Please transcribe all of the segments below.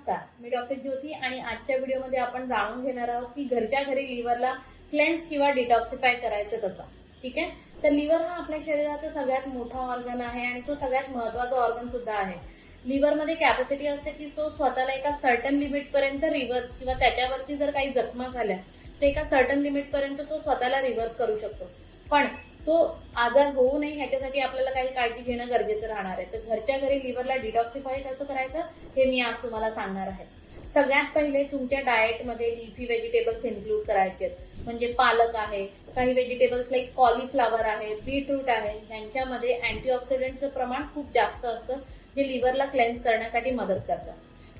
नमस्कार मी डॉक्टर ज्योती आणि आजच्या व्हिडिओमध्ये आपण जाणून घेणार आहोत की घरच्या घरी लिव्हरला क्लेन्स किंवा डिटॉक्सिफाय करायचं कसं ठीक आहे? तर लिव्हर हा आपल्या शरीराचा सगळ्यात मोठा ऑर्गन आहे आणि तो सगळ्यात महत्त्वाचा ऑर्गन सुद्धा आहे. लिव्हरमध्ये कॅपॅसिटी असते की तो स्वतःला एका सर्टन लिमिट पर्यंत रिव्हर्स किंवा त्याच्यावरती जर काही जखमा झाल्या तर एका सर्टन लिमिट पर्यंत तो स्वतःला रिव्हर्स करू शकतो. पण तो आजार होऊ नये ह्याच्यासाठी आपल्याला काही काळजी घेणं गरजेचं राहणार आहे. तर घरच्या घरी लिव्हरला डिटॉक्सिफाय कसं करायचं हे मी आज तुम्हाला सांगणार आहे. सगळ्यात पहिले तुमच्या डाएटमध्ये लिफी व्हेजिटेबल्स इन्क्लूड करायचे आहेत. म्हणजे पालक आहे काही व्हेजिटेबल्स लाईक कॉलीफ्लावर आहे बीटरूट आहे ह्यांच्यामध्ये अँटीऑक्सिडंटचं प्रमाण खूप जास्त असतं जे लिव्हरला क्लेन्स करण्यासाठी मदत करतं.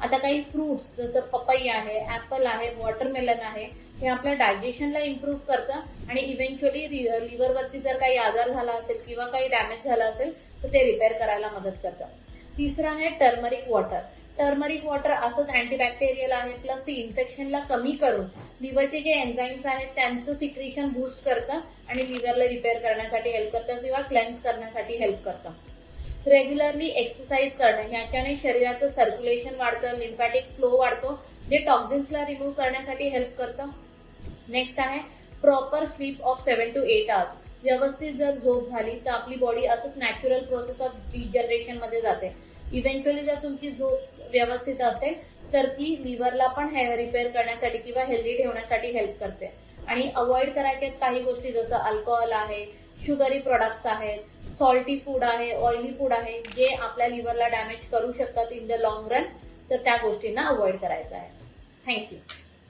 आता काही फ्रुट्स जसं पपई आहे ॲपल आहे वॉटरमेलन आहे हे आपल्या डायजेशनला इम्प्रूव्ह करतं. आणि इव्हेंच्युअली लिव्हरवरती जर काही आजार झाला असेल किंवा काही डॅमेज झाला असेल तर ते रिपेअर करायला मदत करतं. तिसरं आहे टर्मरिक वॉटर टर्मरिक वॉटर असंच अँटीबॅक्टेरियल आहे प्लस ते इन्फेक्शनला कमी करून लिव्हरचे जे एन्झाईम्स आहेत त्यांचं सिक्रिशन बूस्ट करतं आणि लिव्हरला रिपेअर करण्यासाठी हेल्प करतं किंवा क्लेन्स करण्यासाठी हेल्प करतं. रेग्युलरली एक्सरसाइज करणं ह्याच्याने शरीराचं सर्क्युलेशन वाढतं लिम्फॅटिक फ्लो वाढतो. जे टॉक्झिन्सला रिमूव्ह करण्यासाठी हेल्प करतं. नेक्स्ट आहे proper sleep of seven to eight hours व्यवस्थित जर झोप झाली तर आपली बॉडी असंच नॅचरल प्रोसेस ऑफ डिजनरेशनमध्ये जाते. इव्हेंच्युअली जर तुमची झोप व्यवस्थित असेल तर ती लिव्हरला पण रिपेअर करण्यासाठी किंवा हेल्दी ठेवण्यासाठी हेल्प करते. आणि अवॉइड करायच्यात काही गोष्टी जसं अल्कोहोल आहे शुगरी प्रोडक्ट्स आहेत सॉल्टी फूड आहे ऑइली फूड आहे जे आपल्या लिव्हरला डॅमेज करू शकतात इन द लॉंग रन तर त्या गोष्टींना अवॉइड करायचं आहे. थँक्यू